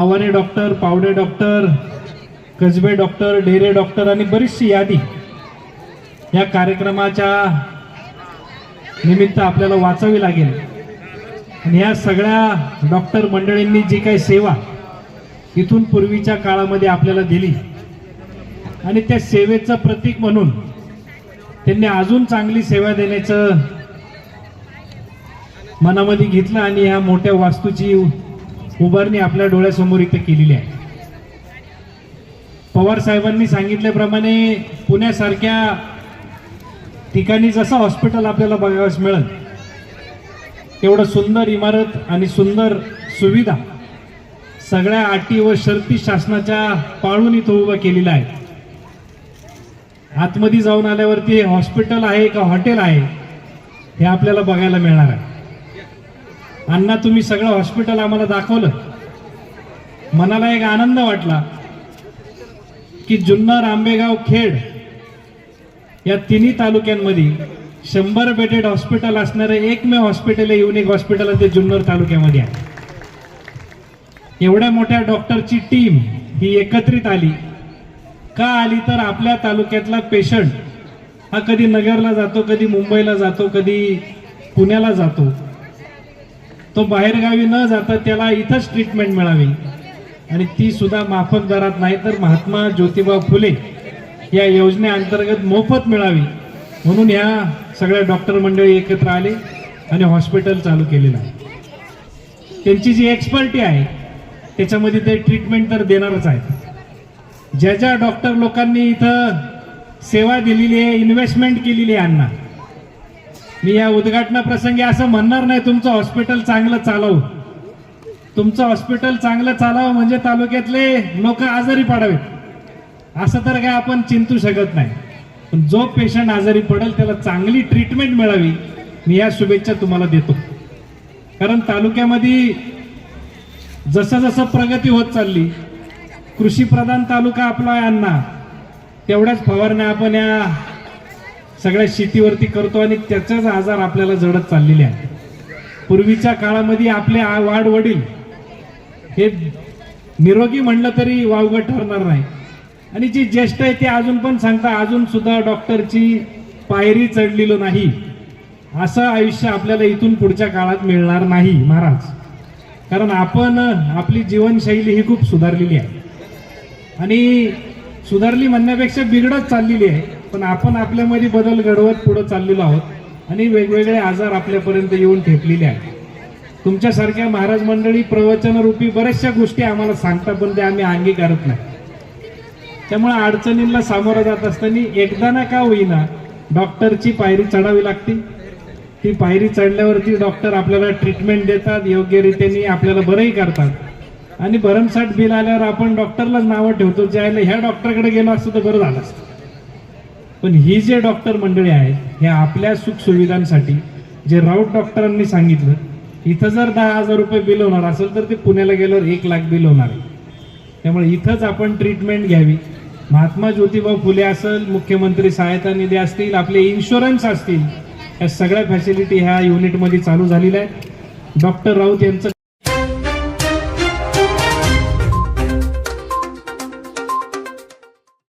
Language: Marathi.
Aware doctor Pawade doctor Kasbe doctor Dhere doctor आणि बरीचशी यादी या कार्यक्रमाच्या निमित्त आपल्याला वाचावी लागेल. आणि या सगळ्या डॉक्टर मंडळींनी जी काही सेवा इथून पूर्वीच्या काळामध्ये आपल्याला दिली आणि त्या सेवेचं प्रतीक म्हणून त्यांनी अजून चांगली सेवा देण्याचं मनामध्ये घेतलं आणि ह्या मोठ्या वास्तूची उभारणी आपल्या डोळ्यासमोर इथे केलेली आहे. पवार साहेबांनी सांगितल्याप्रमाणे पुण्यासारख्या ठिकाणी जसं हॉस्पिटल आपल्याला बघावयास मिळेल तेवढं सुंदर इमारत आणि सुंदर सुविधा सगळ्या अटी व शर्ती शासनाच्या पाळून इथं उभं केलेलं आहे. आतमध्ये जाऊन आल्यावरती हॉस्पिटल आहे का हॉटेल आहे हे आपल्याला बघायला मिळणार आहे. अण्णा तुम्ही सगळं हॉस्पिटल आम्हाला दाखवलं. मनाला एक आनंद वाटला की जुन्नर आंबेगाव खेड या तिन्ही तालुक्यांमध्ये शंभर बेडेड हॉस्पिटल असणारे एकमेव हॉस्पिटल आहे युनिक हॉस्पिटल ते जुन्नर तालुक्यामध्ये आहे. एवढ्या मोठ्या डॉक्टरची टीम ही एकत्रित आली. का आली तर आपल्या तालुक्यातला पेशंट हा कधी नगरला जातो कधी मुंबईला जातो कधी पुण्याला जातो. तो बाहेरगावी न जाता त्याला इथंच ट्रीटमेंट मिळावी. आणि ती सुद्धा माफक दरात नाही तर महात्मा ज्योतिबा फुले या योजनेअंतर्गत मोफत मिळावी म्हणून ह्या सगळ्या डॉक्टर मंडळी एकत्र आले आणि हॉस्पिटल चालू केलेलं आहे. त्यांची जी एक्सपर्टी आहे त्याच्यामध्ये ते ट्रीटमेंट तर देणारच आहेत. ज्या ज्या डॉक्टर लोकांनी इथं सेवा दिलेली आहे इन्व्हेस्टमेंट केलेली आहे अण्णा मी या उद्घाटनाप्रसंगी असं म्हणणार नाही तुमचं हॉस्पिटल चांगलं चालव. तुमचं हॉस्पिटल चांगलं चालावं म्हणजे तालुक्यातले लोक आजारी पडावेत. असं तर काय आपण चिंतू शकत नाही. पण जो पेशंट आजारी पडेल त्याला चांगली ट्रीटमेंट मिळावी मी या शुभेच्छा तुम्हाला देतो. कारण तालुक्यामध्ये जसं जसं प्रगती होत चालली कृषी प्रधान तालुका आपला आहे अण्णा तेवढ्याच फवारण्या आपण या सगळ्या शेतीवरती करतो आणि त्याचाच आजार आपल्याला जडत चाललेले आहे पूर्वीच्या काळामध्ये आपले वाढ वडील हे निरोगी म्हणलं तरी वावगं ठरणार नाही. आणि जी ज्येष्ठ आहे ते अजून पण सांगता अजून सुद्धा डॉक्टरची पायरी चढलेलो नाही. असं आयुष्य आपल्याला इथून पुढच्या काळात मिळणार नाही महाराज. कारण आपण आपली जीवनशैली ही खूप सुधारलेली आहे. आणि सुधारली म्हणण्यापेक्षा बिघडत चाललेली आहे. पण आपण आपल्यामध्ये बदल घडवत पुढे चाललेलो आहोत आणि वेगवेगळे आजार आपल्यापर्यंत येऊन ठेपलेले आहेत. तुमच्यासारख्या महाराज मंडळी प्रवचनरूपी बऱ्याचशा गोष्टी आम्हाला सांगता पण ते आम्ही अंगीकारत नाही. त्यामुळे अडचणींना सामोरं जात असताना एकदा ना का होईना डॉक्टरची पायरी चढावी लागते. ती पायरी चढल्यावरती डॉक्टर आपल्याला ट्रीटमेंट देतात योग्य रीतीने आपल्याला बरंही करतात. आणि भरमसाठ बिल आल्यावर आपण डॉक्टरलाच नावं ठेवतो ज्याला ह्या डॉक्टरकडे गेलो असतो तर बरं झालं असतं. पण ही जे डॉक्टर मंडळी आहेत हे आपल्या सुखसुविधांसाठी जे राऊत डॉक्टरांनी सांगितलं इथं जर दहा हजार रुपये बिल होणार असेल तर ते पुण्याला गेल्यावर एक लाख बिल होणार आहे. त्यामुळे इथंच आपण ट्रीटमेंट घ्यावी. महात्मा ज्योतिबा फुले असेल मुख्यमंत्री सहायता निधी असतील आपले इन्शुरन्स असतील या सगळ्या फॅसिलिटी ह्या युनिटमध्ये चालू झालेल्या आहेत. डॉक्टर राऊत यांचं